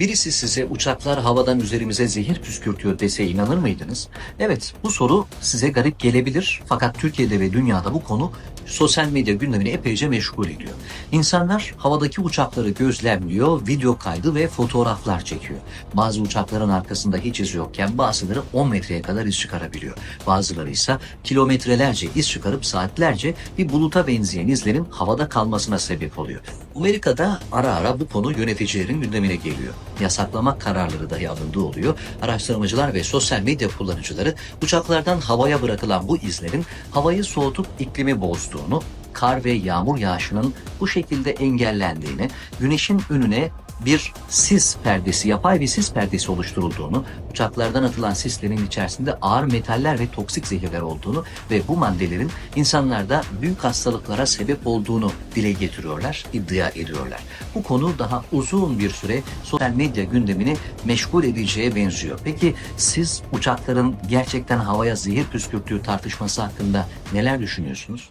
Birisi size uçaklar havadan üzerimize zehir püskürtüyor dese inanır mıydınız? Evet, bu soru size garip gelebilir fakat Türkiye'de ve dünyada bu konu sosyal medya gündemini epeyce meşgul ediyor. İnsanlar havadaki uçakları gözlemliyor, video kaydı ve fotoğraflar çekiyor. Bazı uçakların arkasında hiç iz yokken bazıları 10 metreye kadar iz çıkarabiliyor. Bazıları ise kilometrelerce iz çıkarıp saatlerce bir buluta benzeyen izlerin havada kalmasına sebep oluyor. Amerika'da ara ara bu konu yöneticilerin gündemine geliyor. Yasaklama kararları dahi alındığı oluyor. Araştırmacılar ve sosyal medya kullanıcıları uçaklardan havaya bırakılan bu izlerin havayı soğutup iklimi bozduğunu, kar ve yağmur yağışının bu şekilde engellendiğini, güneşin önüne bir sis perdesi, yapay bir sis perdesi oluşturulduğunu, uçaklardan atılan sislerin içerisinde ağır metaller ve toksik zehirler olduğunu ve bu maddelerin insanlarda büyük hastalıklara sebep olduğunu dile getiriyorlar, iddia ediyorlar. Bu konu daha uzun bir süre sosyal medya gündemini meşgul edeceğe benziyor. Peki siz uçakların gerçekten havaya zehir püskürttüğü tartışması hakkında neler düşünüyorsunuz?